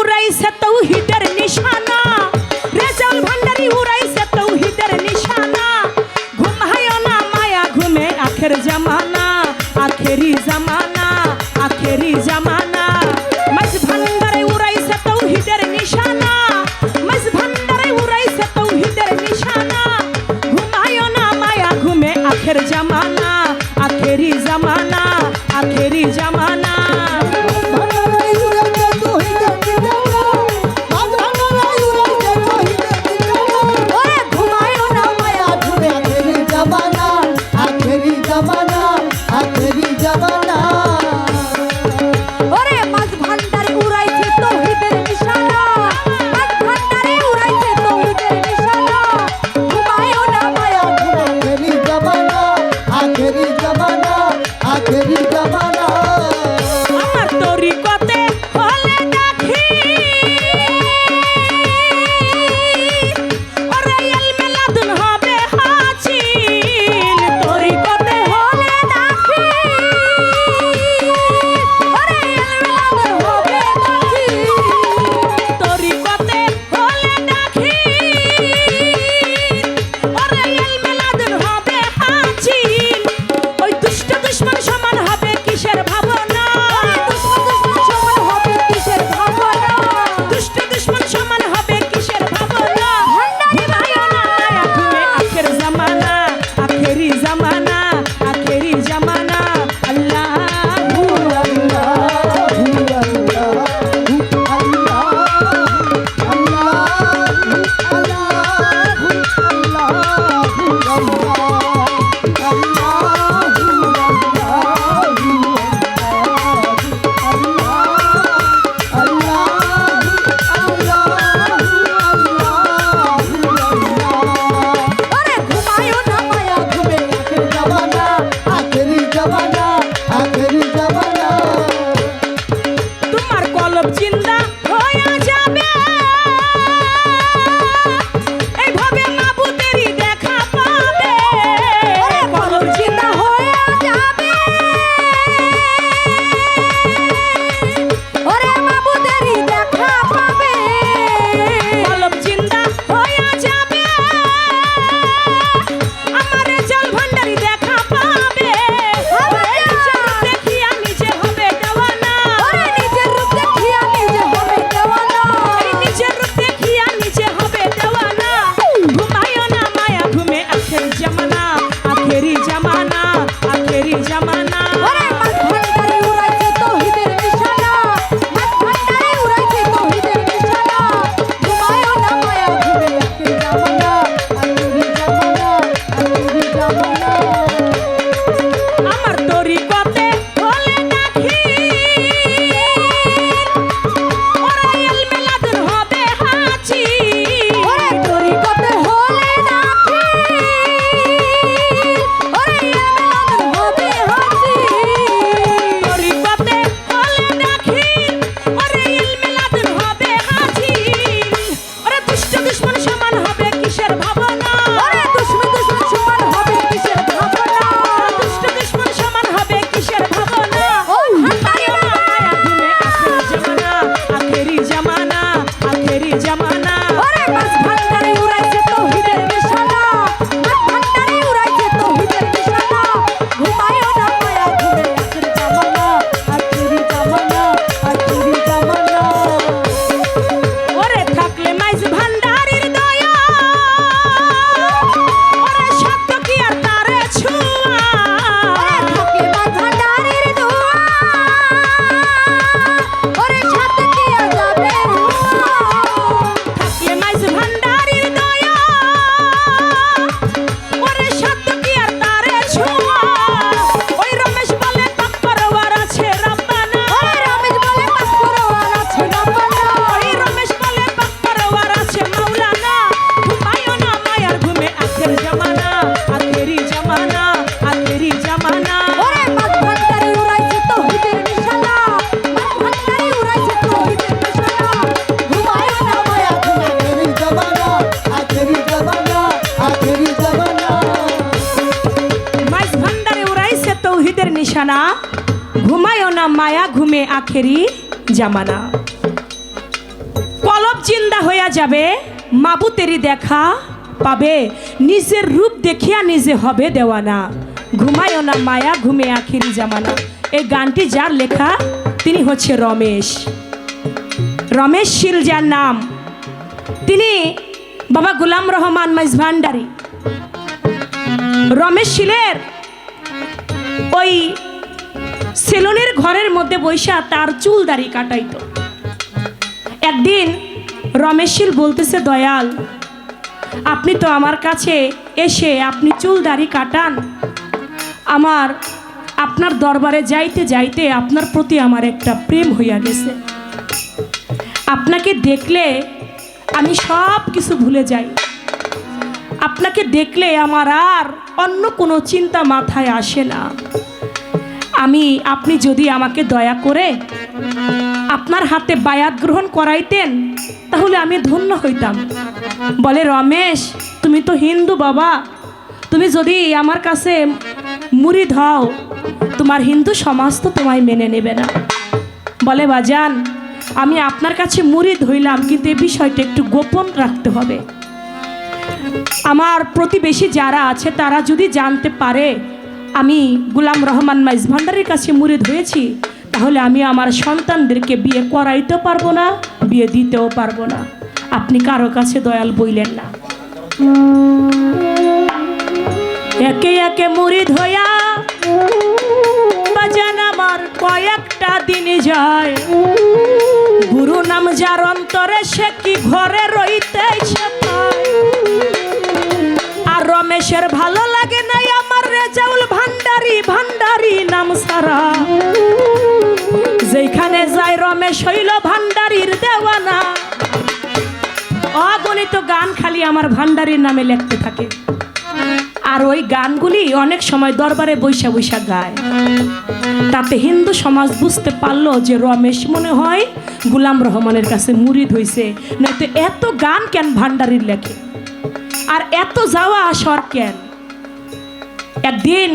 উড়াইছে তৌহিদের নিশানা। রেজাল ভান্ডারি উড়াইছে তৌহিদের নিশানা। ঘুম হায়ো না মায়া ঘুমে আখের জামানা, আখেরি জামানা আখেরি জামানা। মাঝ ভান্ডারে উড়াইছে তৌহিদের নিশানা। মাঝ ভান্ডারে উড়াইছে তৌহিদের নিশানা। ঘুম হায়ো না মায়া ঘুমে আখের জামানা। তোমার কলব চিন্তা? আখেরি জামানা। কলব জিন্দা হইয়া যাবে মাবুতেরি দেখা পাবে, নিজের রূপ দেখিয়া নিজে হবে দেওয়ানা। ঘুমায়ও না মায়া, ঘুমে আখেরি জামানা। এই গানটি যার লেখা, তিনি হচ্ছে রমেশ। রমেশ শিল যার নাম, তিনি বাবা গুলাম রহমান মাইজ ভান্ডারি। রমেশ শিলের ওই সেলুনের ঘরের মধ্যে বৈশা তার চুল দাড়ি কাটাইতো। একদিন রমেশ শীল বলতেছে, দয়াল, আপনি তো আমার কাছে এসে আপনি চুল দাড়ি কাটান। আমার, আপনার দরবারে যাইতে যাইতে আপনার প্রতি আমার একটা প্রেম হইয়া গেছে। আপনাকে দেখলে আমি সব কিছু ভুলে যাই। আপনাকে দেখলে আমার আর অন্য কোনো চিন্তা মাথায় আসে না। আমি, আপনি যদি আমাকে দয়া করে আপনার হাতে বায়াত গ্রহণ করাইতেন, তাহলে আমি ধন্য হইতাম। বলে, রমেশ, তুমি তো হিন্দু বাবা। তুমি যদি আমার কাছে মুড়ি ধাও তোমার হিন্দু সমাজ তো তোমায় মেনে নেবে না। বলে, বাজান, আমি আপনার কাছে মুড়ি ধইলাম, কিন্তু এই বিষয়টা একটু গোপন রাখতে হবে। আমার প্রতিবেশী যারা আছে, তারা যদি জানতে পারে আমি গুলাম রহমান মাইজ ভান্ডারের কাছে মুড়িদ হয়েছি, তাহলে আমি আমার সন্তানদেরকে বিয়ে করাইতেও পারব না, বিয়ে দিতেও পারব না। আপনি কারও কাছে দয়াল বইলেন না। একে একে মুড়ি হইয়া বাজান আমার কয়েকটা দিন যায়। গুরু নাম যার অন্তরে সে কি ঘরে রইতেছে পায়। আর রমেশের ভালো লাগে নাই আমার রেজাউল ভান্ডারি ভান্ডারি নাম সারা। যেখানে যায় রমেশ হইল ভান্ডারির দেওয়ানা। অগণিত গান খালি আমার ভান্ডারির নামে লিখতে থাকে। আর ওই গানগুলি অনেক সময় দরবারে বৈশা বৈশা গায়। তাতে হিন্দু সমাজ বুঝতে পারল যে রমেশ মনে হয় গুলাম রহমানের কাছে মুরিদ হইছে। নয়তো এত গান কেন ভান্ডারির লেখে? আর এত যাওয়া আসর কেন? একদিন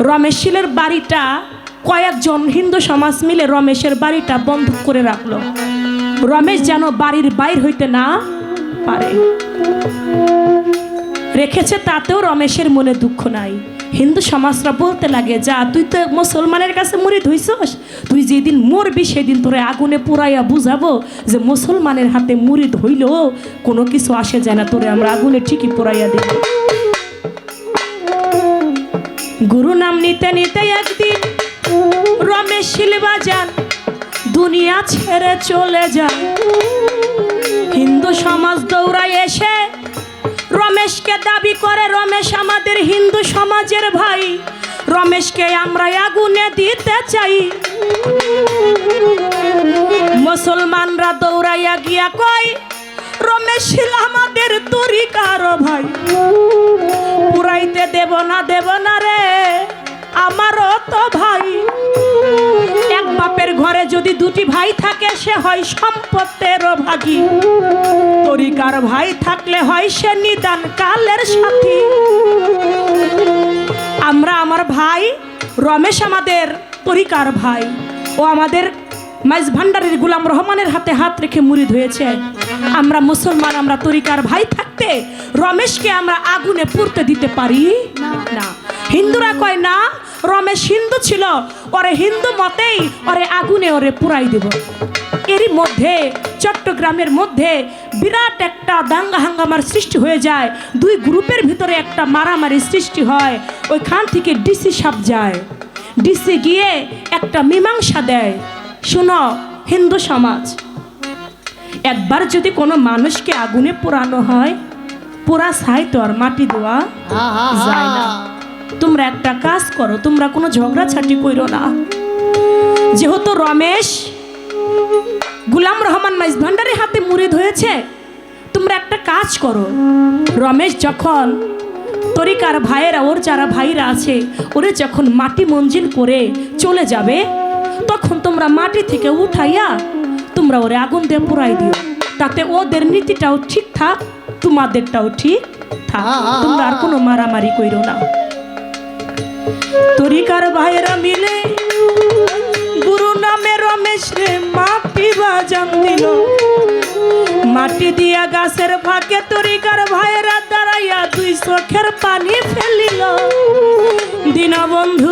রমেশ শীলের বাড়িটা কয়েকজন হিন্দু সমাজ মিলে রমেশের বাড়িটা বন্ধ করে রাখল। রমেশ যেন বাড়ির বাইর হইতে না পারে। রেখেছে তাতেও রমেশের মনে দুঃখ নাই। হিন্দু সমাজরা বলতে লাগে, যা, তুই তো মুসলমানের কাছে মরে ধুইছস তুই যেদিন মরবি, সেদিন তোরে আগুনে পুরাইয়া বুঝাবো যে মুসলমানের হাতে মুড়ি ধইলেও কোনো কিছু আসে যায় না, তোরে আমরা আগুনে ঠিকই পুরাইয়া দেব। গুরু নাম নিতে নিতে একদিন রমেশ শিলবাজান দুনিয়া ছেড়ে চলে যায়। হিন্দু সমাজ দৌড়ায় এসে রমেশকে দাবি করে, রমেশ আমাদের হিন্দু সমাজের ভাই, রমেশকে আমরা আগুনে দিতে চাই। মুসলমানরা দৌড়াইয়া গিয়া কয় ছিল আমাদের তরিকার ভাই। পুরাইতে দেব না দেব না রে, আমারও তো ভাই। এক বাপের ঘরে যদি দুটি ভাই থাকে, সে হয় সম্পত্তের ভাগী। তরিকার ভাই থাকলে হয় সে নিদান কালের সাথী। আমরা আমার ভাই রমেশ আমাদের তরিকার ভাই। ও আমাদের মাইজ ভান্ডারের গুলাম রহমানের হাতে হাত রেখে মুড়িদ হয়েছে আমরা মুসলমান, আমরা তরিকার ভাই থাকতে রমেশকে আমরা আগুনে পুড়তে দিতে পারি? না। হিন্দুরা কয়, না, রমেশ হিন্দু ছিল, ওরে হিন্দু মতেই ওরে আগুনে ওরে পুরাই দেব। এরই মধ্যে, চট্টগ্রামের মধ্যে বিরাট একটা দাঙ্গা হাঙ্গামার সৃষ্টি হয়ে যায়। দুই গ্রুপের ভিতরে একটা মারামারি সৃষ্টি হয়। ওইখান থেকে ডিসি সাপ যায়। ডিসি গিয়ে একটা মীমাংসা দেয়। শুনো, হিন্দু সমাজ একবার যদি কোনো মানুষকে আগুনে পোড়ানো হয় পোড়া ছাই তো আর মাটি দেওয়া যায় না। তোমরা একটা কাজ করো তোমরা কোনো ঝগড়াঝাটি করো না। যেহেতু রমেশ গুলাম রহমান মাইজ ভান্ডারের হাতে মুড়িদ হয়েছে তোমরা একটা কাজ করো। রমেশ যখন তরিকার ভাইয়েরা ওর যারা ভাইরা আছে ওরে যখন মাটি মঞ্জিল করে চলে যাবে তখন তোমরা মাটি থেকে উঠাইয়া তোমরা ওরে আগুন দিয়ে পোড়াই দিও। তাতে ওদের নীতিটাও ঠিক থাক তোমাদেরটাও ঠিক থাক। তোমরা আর কোনো মারামারি কইরো না। তরিকার ভাইয়েরা মিলে গুরু নামে রমেশ রে মাটি বাজান দিল। মাটি দিয়া গাছের ফাঁকে তরিকার ভাইয়েরা দাঁড়াইয়া দুই চোখের পানি ফেলিল। দীনবন্ধু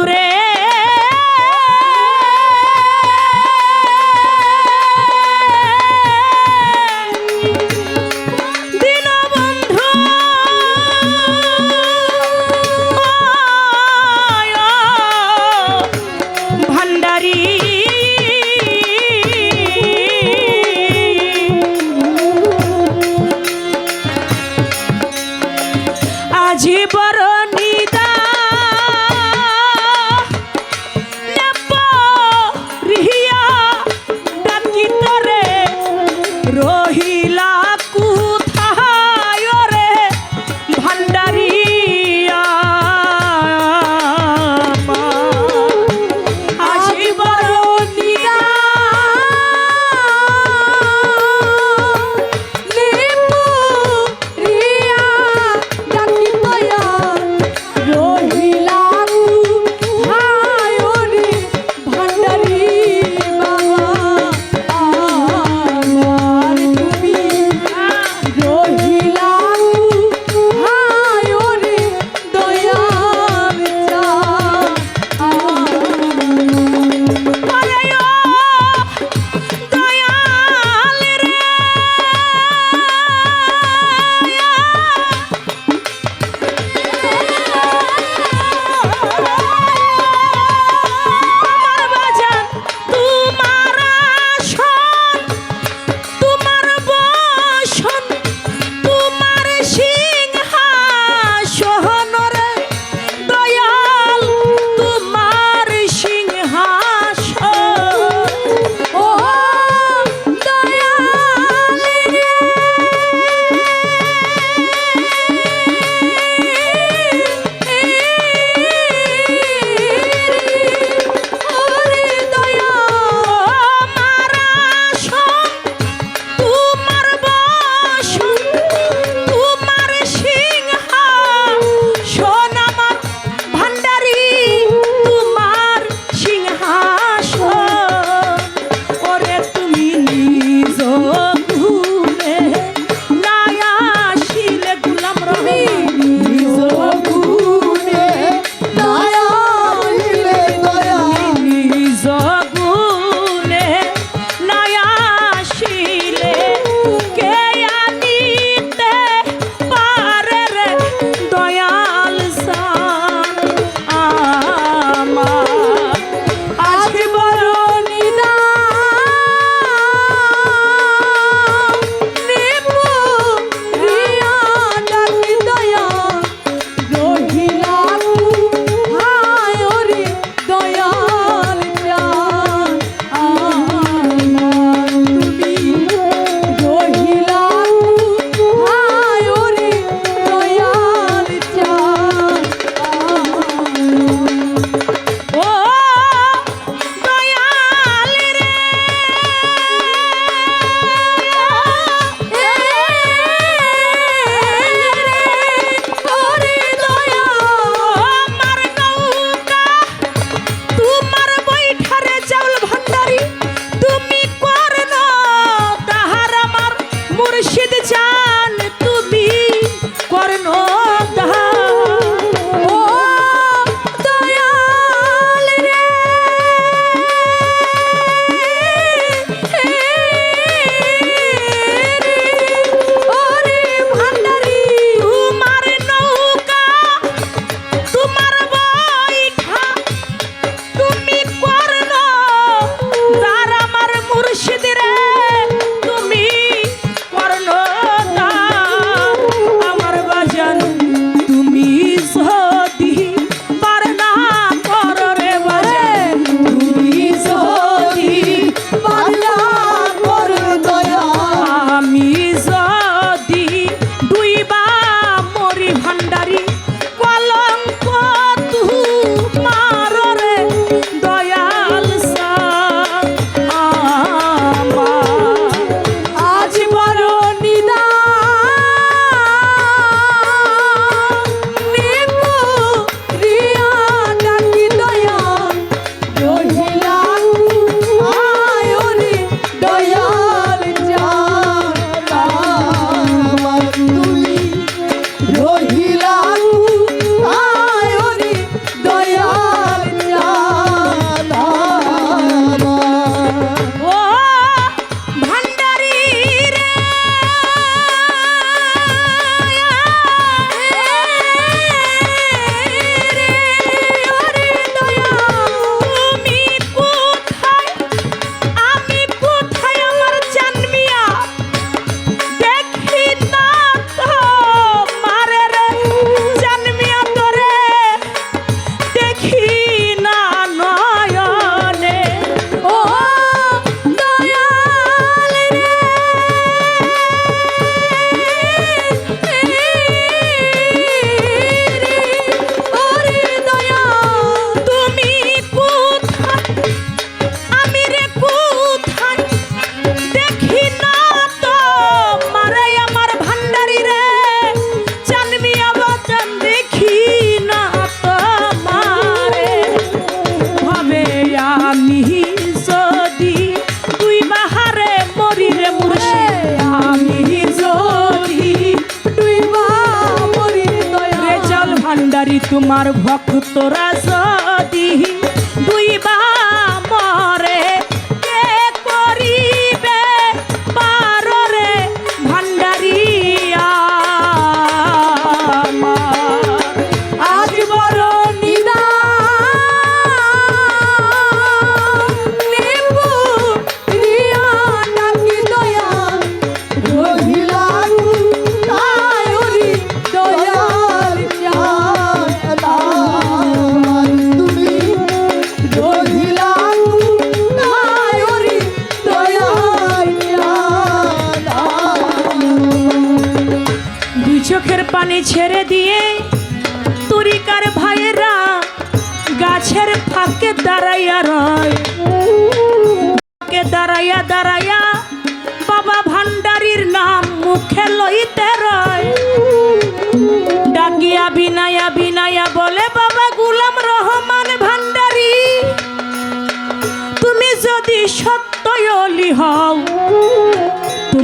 তোমার ভক্তরা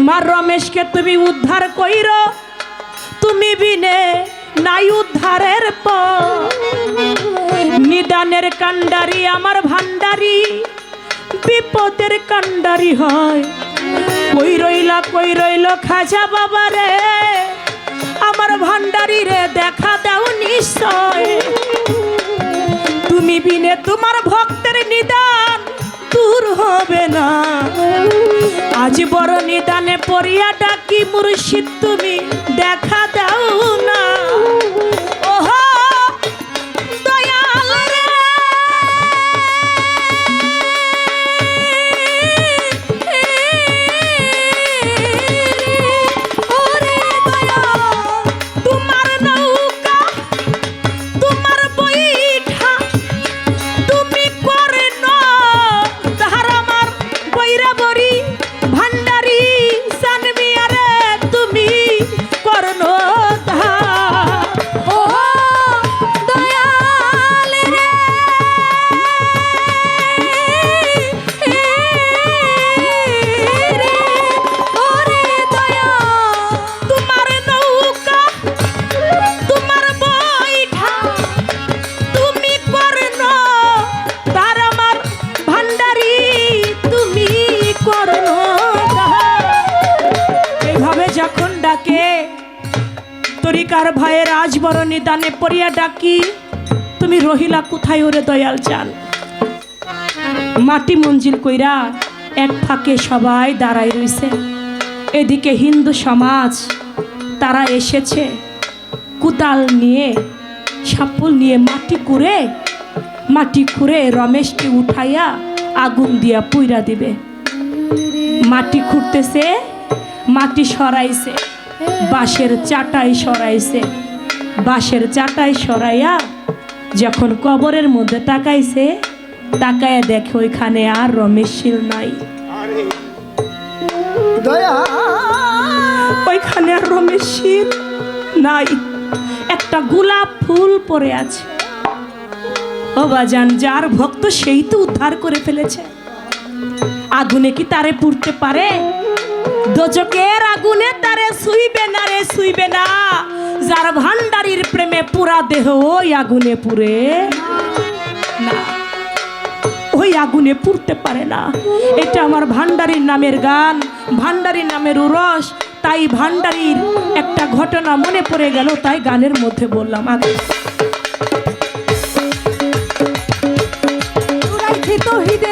তোমার রমেশকে তুমি উদ্ধার কইর। তুমি বিনে নাই উদ্ধারের নিদানের কাণ্ডারি আমার ভান্ডারি বিপদের কাণ্ডারি হয়। কই রইলা, কই রইল খাজা বাবা রে? আমার ভান্ডারি রে, দেখা দাও নিশ্চয়। তুমি বিনে তোমার ভক্তের নিদান দূর হবে না। আজ বড় নিদানে পড়িয়া ডাকি মুর্শিদ তুমি দেখা দাও না। দানে পড়িয়া ডাকি, তুমি রহিলা কোথায় ওরে দয়াল চান মাটি মঞ্জিল কইরা এক ফাঁকে সবাই দাঁড়ায় রইছে। এদিকে হিন্দু সমাজ, তারা এসেছে। কুতাল নিয়ে, সাপুল নিয়ে মাটি কুড়ে মাটি খুঁড়ে রমেশকে উঠাইয়া আগুন দিয়া পুইরা দিবে। মাটি খুঁড়তেছে, মাটি সরাইছে, বাঁশের চাটাই সরাইছে। বাঁশের চাটায় সরাইয়া যখন কবরের মধ্যে তাকাইছে তাকায় দেখে ওইখানে আর রমেশ শীল নাই ওইখানে আর রমেশ শীল নাই। একটা গোলাপ ফুল পরে আছে। ও বাজান যার ভক্ত সেই তো উদ্ধার করে ফেলেছে। আগুনে কি তারে পুড়তে পারে? দোজকের আগুনে তারে শুইবে না রে শুইবে না। যার ভান্ডারির প্রেমে পুরা দেহ ওই আগুনে পুরে না, ওই আগুনে পুড়তে পারে না। এটা আমার ভান্ডারির নামের গান ভান্ডারির নামের উরস। তাই ভান্ডারির একটা ঘটনা মনে পড়ে গেল, তাই গানের মধ্যে বললাম আগে। উড়াইছে তৌহিদের